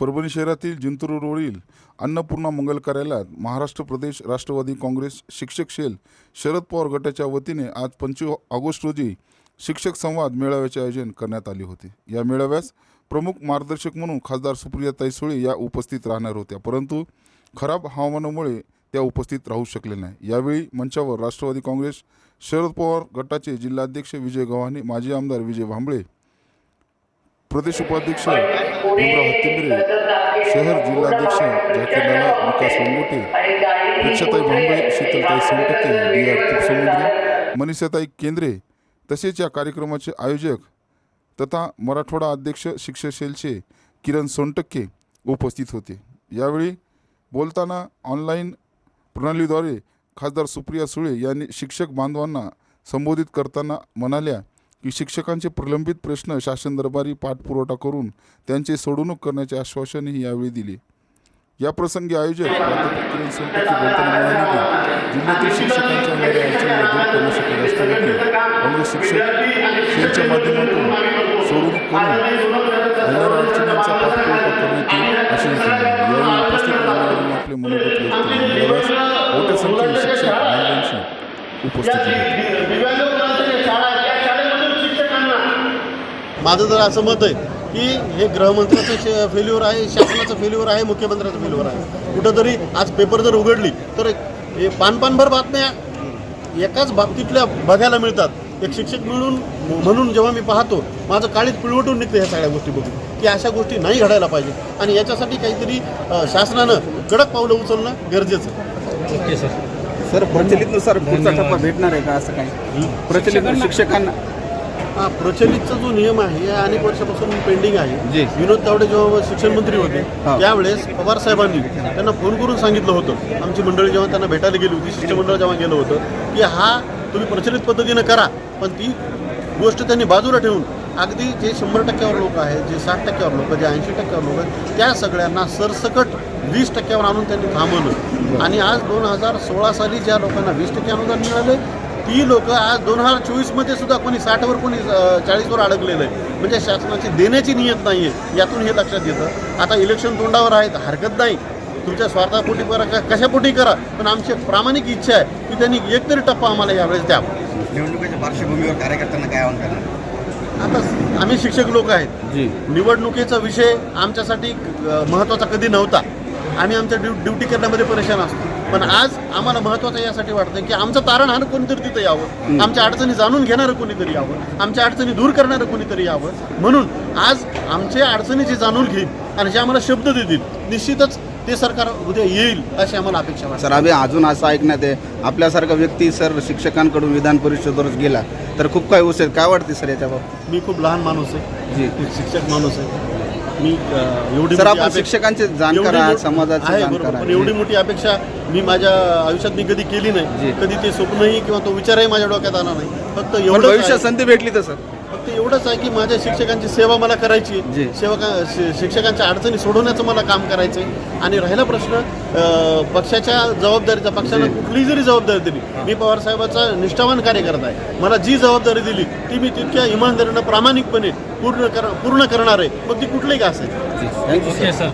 परभणी शहरातील जिंतूरवरील अन्नपूर्णा मंगल कार्यालयात महाराष्ट्र प्रदेश राष्ट्रवादी काँग्रेस शिक्षक सेल शरद पवार गटाच्या वतीने आज पंचवीस ऑगस्ट रोजी शिक्षक संवाद मेळाव्याचे आयोजन करण्यात आले होते. या मेळाव्यास प्रमुख मार्गदर्शक म्हणून खासदार सुप्रिया सुळे या उपस्थित राहणार होत्या. परंतु खराब हवामानामुळे त्या उपस्थित राहू शकले नाही. यावेळी मंचावर राष्ट्रवादी काँग्रेस शरद पवार गटाचे जिल्हाध्यक्ष विजय गव्हाणे माजी आमदार विजय भांबळे प्रदेश उपाध्यक्ष भीमराव हत्तींबरे शहर जिल्हाध्यक्ष झाकीर लाला विकास लंगोटे प्रेक्षाताई भांबळे शीतलताई सोनटक्के डी आर तुपसमुद्रे मनीषाताई केंद्रे तसेच या कार्यक्रमाचे आयोजक तथा मराठवाडा अध्यक्ष शिक्षक सेलचे किरण सोनटक्के उपस्थित होते. यावेळी बोलताना ऑनलाईन प्रणालीद्वारे खासदार सुप्रिया सुळे यांनी शिक्षक बांधवांना संबोधित करताना म्हणाल्या की शिक्षकांचे प्रलंबित प्रश्न शासन दरबारी पाठपुरवठा करून त्यांचे सोडवणूक करण्याचे आश्वासनही यावेळी दिले. या प्रसंगी आयोजक जिल्ह्यातील शिक्षकांच्या दूर शिक्षक सेलच्या माध्यमातून सोडवणूक करून येणाऱ्या अडचणींचा पाठपुरावा करण्यात येईल यावेळी उपस्थित मान्यवरांनी आपले मनोगत व्यक्त केले मोठ्या संख्येने शिक्षक बांधवांची माझं तर असं मत आहे की हे गृहमंत्र्याचं फेल्युअर आहे शासनाचं फेल्युअर आहे मुख्यमंत्र्याचं फेल्युअर आहे. कुठंतरी आज पेपर जर उघडली तर हे पान पानभर बातम्या एकाच बाबतीतल्या बघायला मिळतात. एक शिक्षक म्हणून म्हणून जेव्हा मी पाहतो माझं काळीच पिळवटून निघते ह्या सगळ्या गोष्टी बघून की अशा गोष्टी नाही घडायला पाहिजे. आणि याच्यासाठी काहीतरी शासनानं कडक पावलं उचलणं गरजेचं आहे. सर. प्रचलितनुसार पुढचा टप्पा भेटणार आहे का असं काही? प्रचलित शिक्षकांना हा प्रचलितचा जो नियम आहे या अनेक वर्षापासून पेंडिंग जी. आहे विनोद तावडे जेव्हा शिक्षण मंत्री होते. त्यावेळेस पवार साहेबांनी त्यांना फोन करून सांगितलं होतं आमची मंडळी जेव्हा त्यांना भेटायला गेली होती शिष्टमंडळ जेव्हा गेलं होतं की हा तुम्ही प्रचलित पद्धतीनं करा पण ती गोष्ट त्यांनी बाजूला ठेवून अगदी जे शंभर टक्क्यावर लोक आहेत जे साठ टक्क्यावर लोक जे ऐंशी टक्क्यावर लोक आहेत त्या सगळ्यांना सरसकट वीस टक्क्यावर आणून त्यांनी थांबवलं आणि आज दोन हजार सोळा साली ज्या लोकांना वीस टक्के अनुदान मिळाले ती लोक आज दोन हजार चोवीसमध्ये सुद्धा कोणी साठवर कोणी चाळीसवर अडकलेलं आहे. म्हणजे शासनाची देण्याची नियत नाही आहे यातून हे लक्षात येतं. आता इलेक्शन तोंडावर आहेत हरकत नाही. तुमच्या स्वार्थापोटी करा का कशापोटी करा. पण आमची प्रामाणिक इच्छा आहे की त्यांनी एकतरी टप्पा आम्हाला यावेळेस द्या निवडणुकीच्या पार्श्वभूमीवर कार्यकर्त्यांना काय आवाहन करणार? आता आम्ही शिक्षक लोक आहेत. जी. निवडणुकीचा विषय आमच्यासाठी महत्त्वाचा कधी नव्हता. आम्ही आमच्या ड्यु ड्युटी करण्यामध्ये परेशान असतो. पण आज आम्हाला महत्त्वाचं यासाठी वाटतं की आमचं तारणहार कोणीतरी तिथं यावं. आमच्या अडचणी जाणून घेणारं कोणीतरी यावं. आमच्या अडचणी दूर करणारं कोणीतरी यावं. म्हणून आज आमच्या अडचणीची जाणून घेईल आणि जे आम्हाला शब्द देतील निश्चितच ते सरकार उद्या येईल अशी आम्हाला अपेक्षा वाटते. सर आम्ही अजून असं ऐकण्यात आहे आपल्यासारखा व्यक्ती सर शिक्षकांकडून विधान परिषदेवरच गेला तर खूप काही उशीर काय वाटते सर याच्या बाबतीत मी खूप लहान माणूस आहे. जी. शिक्षक माणूस आहे. मी एवढी सर आपण शिक्षकांचे जाणकार एवढी आहात समाजाचे आहे जाणकार बरोबर. पण आहात. एवढी मोठी अपेक्षा मी माझ्या आयुष्यात मी कधी केली जी. नाही कधी ते स्वप्नही किंवा तो विचारही माझ्या डोक्यात आला नाही फक्त पण एवढंच भविष्यात संधी भेटली तर सर फक्त एवढंच आहे की माझ्या शिक्षकांची सेवा मला करायची आहे. जी. सेवका शि- शिक्षकांच्या अडचणी सोडवण्याचं मला काम करायचं आहे आणि राहिला प्रश्न पक्षाच्या जबाबदारीचा पक्षानं जी. कुठलीही जरी जबाबदारी दिली मी पवार साहेबाचा निष्ठावान कार्यकर्ता आहे. मला जी जबाबदारी दिली ती मी तितक्या इमानदारीनं प्रामाणिकपणे पूर्ण कर पूर्ण करणार आहे. मग ती कुठलीही का असेल थँक्यू सर